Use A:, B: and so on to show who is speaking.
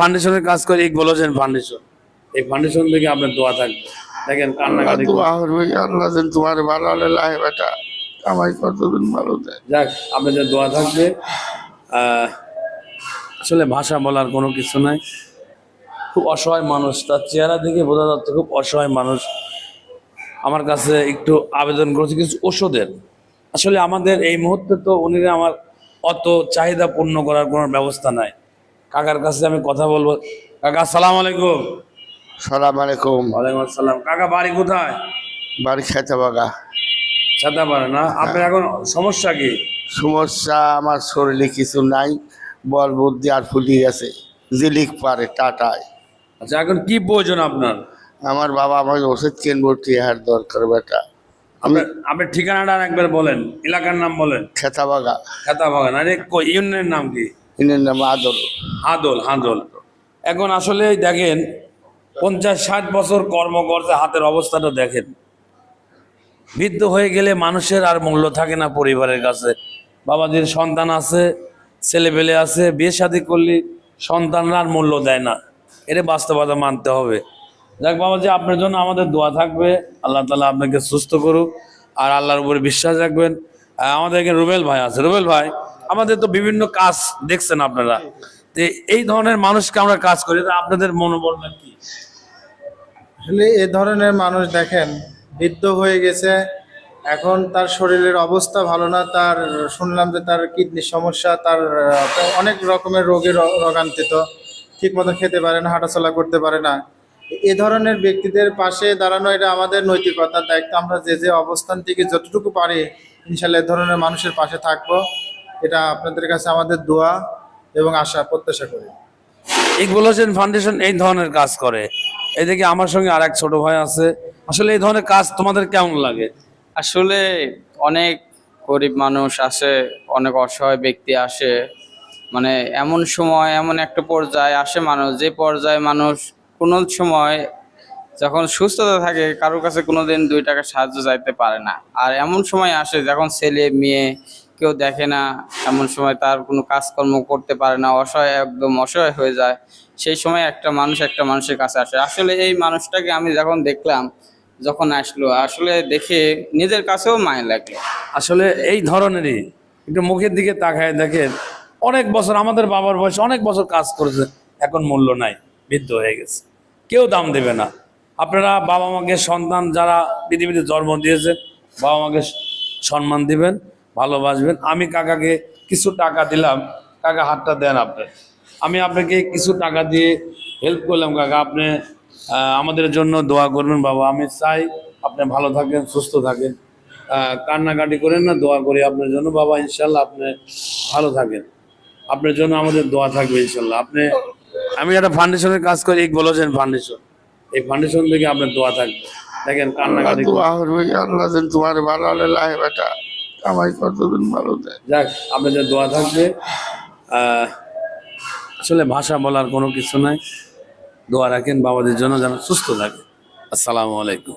A: ফাউন্ডেশনের কাজ করি ইকবল হোসেন ফাউন্ডেশন এই ফাউন্ডেশন থেকে আপনার দোয়া থাকবে। দেখেন কান্নাকাটি
B: দোয়া আল্লাহ যেন তোমার ভালো হলে লাই বেটা আমায় কতদিন ভালো দেয়।
A: যাক আপনাদের দোয়া থাকবে। আসলে ভাষা বলার কোনো কিছু নাই। খুব অসহায় মানুষ তার চেহারা দেখে বোঝা যাচ্ছে খুব অসহায় মানুষ। আমার কাছে একটু আবেদন করেছে কিছু ওষুধের। আসলে আমাদের এই মুহূর্তে তো উনি আমার অত চাহিদা পূর্ণ করার কোনো ব্যবস্থা নাই। কাকার কাছে আমি কথা বলব। কাকা আসসালামু আলাইকুম।
B: সালাম আলাইকুম।
A: ওয়ালাইকুম আসসালাম। কাকা বাড়ি কোথায়?
B: বাড়ি খেতে বাগা
A: ছাতা পারে না আপনার এখন সমস্যা কি?
B: সমস্যা আমার শরীরে কিছু নাই বল বুদ্ধি আর ফুলি গেছে। জিলিক পারে টাটায়।
A: আচ্ছা এখন কি প্রয়োজন আপনার?
B: আমার বাবা আমাকে ওষুধ কিনবো টিহার দরকার বেটা। আমি
A: আপনার আপনার ঠিকানাটা একবার বলেন এলাকার নাম বলেন।
B: খেতা বাগা
A: খেতা বাগান আরে কই ইউনিয়নের নাম কি?
B: নাম আদল।
A: হাদল হাদল এখন আসলে দেখেন, পঞ্চাশ, ষাট বছর কর্ম করছে, হাতের অবস্থাটা দেখেন। বৃদ্ধ হয়ে গেলে মানুষের আর মূল্য থাকে না পরিবারের কাছে। বাবাদের সন্তান আছে, ছেলেপেলে আছে, বিয়ে শাদী করলে সন্তানরা আর মূল্য দেয় না। এটা বাস্তবতা মানতে হবে। যাক বাবাজি, আপনার জন্য আমাদের দোয়া থাকবে। আল্লাহ তালা আপনাকে সুস্থ করুক। আর আল্লাহর উপরে বিশ্বাস রাখবেন। আমাদের এখানে রুবেল ভাই আছে। রুবেল ভাই আমাদের তো বিভিন্ন কাজ দেখছেন আপনারা। তো এই ধরনের মানুষকে আমরা কাজ করি আপনাদের মনোবলটা কি?
C: আসলে এ ধরনের মানুষ দেখেন, বৃদ্ধ হয়ে গেছে, এখন তার শরীরের অবস্থা ভালো না, তার শুনলাম যে তার কিডনির সমস্যা, তার অনেক রকমের রোগের র- রোগান্তিত ঠিক মতো খেতে পারে না, হাঁটাচলা করতে পারে না। এ ধরনের ব্যক্তিদের পাশে দাঁড়ানো এটা আমাদের নৈতিকতার দায়িত্ব, আমরা যে যে অবস্থান থেকে যতটুকু পারি, ইনশাল্লাহ এ ধরনের মানুষের পাশে থাকব। এটা আপনাদের কাছে আমাদের দোয়া এবং আশা প্রত্যাশা করি।
A: ইকবুল হোসেন ফাউন্ডেশন এই ধরনের কাজ করে। এদিকে আমার সঙ্গে আর এক ছোট ভাই আছে। আসলে এই ধরনের কাজ তোমাদের কেমন লাগে?
D: আসলে অনেক গরিব মানুষ আসে অনেক অসহায় ব্যক্তি আসে। মানে এমন সময় এমন একটা পর্যায়ে আসে মানুষ যে পর্যায়ে মানুষ কোনো সময় যখন সুস্থতা থাকে কারোর কাছে কোনোদিন দুই টাকা সাহায্য চাইতে পারে না। আর এমন সময় আসে যখন ছেলে মেয়ে কেউ দেখে না, এমন সময় তার কোনো কাজকর্ম করতে পারে না, অসহায়, একদম অসহায় হয়ে যায়। সেই সময় একটা মানুষ একটা মানুষের কাছে আসে। আসলে এই মানুষটাকে আমি যখন দেখলাম, যখন আসলো, আসলে দেখে নিজের কাছেও মায় লাগল।
A: আসলে এই ধরনেরই একটু মুখের দিকে তাকায় দেখেন, অনেক বছর আমাদের বাবার বয়স অনেক বছর কাজ করেছে, এখন মূল্য নাই, বৃদ্ধ হয়ে গেছে। কেউ দাম দেবে না। আপনারা বাবা মাকে সন্তান যারা পৃথিবীতে জন্ম দিয়েছে বাবা মাকে সম্মান দিবেন। ভালোবাসবেন। আমি কাকাকে কিছু টাকা দিলাম। কাকা হাতটা দেন আপনি। আমি আপনাকে কিছু টাকা দিয়ে হেল্প করলাম কাকা। আপনি আমাদের জন্য দোয়া করবেন বাবা। আমি চাই আপনি ভালো থাকেন সুস্থ থাকেন। কান্নাকাটি করেন না দোয়া করি আপনার জন্য। বাবা ইনশাল্লাহ আপনি ভালো থাকেন। আপনার জন্য আমাদের দোয়া থাকবে ইনশাল্লাহ আপনি আমি একটা ফাউন্ডেশনের কাজ করি ইকবল হোসেন ফাউন্ডেশন এই ফাউন্ডেশন থেকে আপনার দোয়া থাকবে। দেখেন কান্নাকাটি
B: দোয়া করবে আল্লাহ তোমার ভালো লাই বেটা। আমায় কতদিন ভালো দেয়।
A: যাক, আপনাদের দোয়া থাকবে। আসলে ভাষা বলার কোনো কিছু নাই। দোয়া রাখেন বাবাদের জন্য যেন সুস্থ থাকে। আসসালামু আলাইকুম।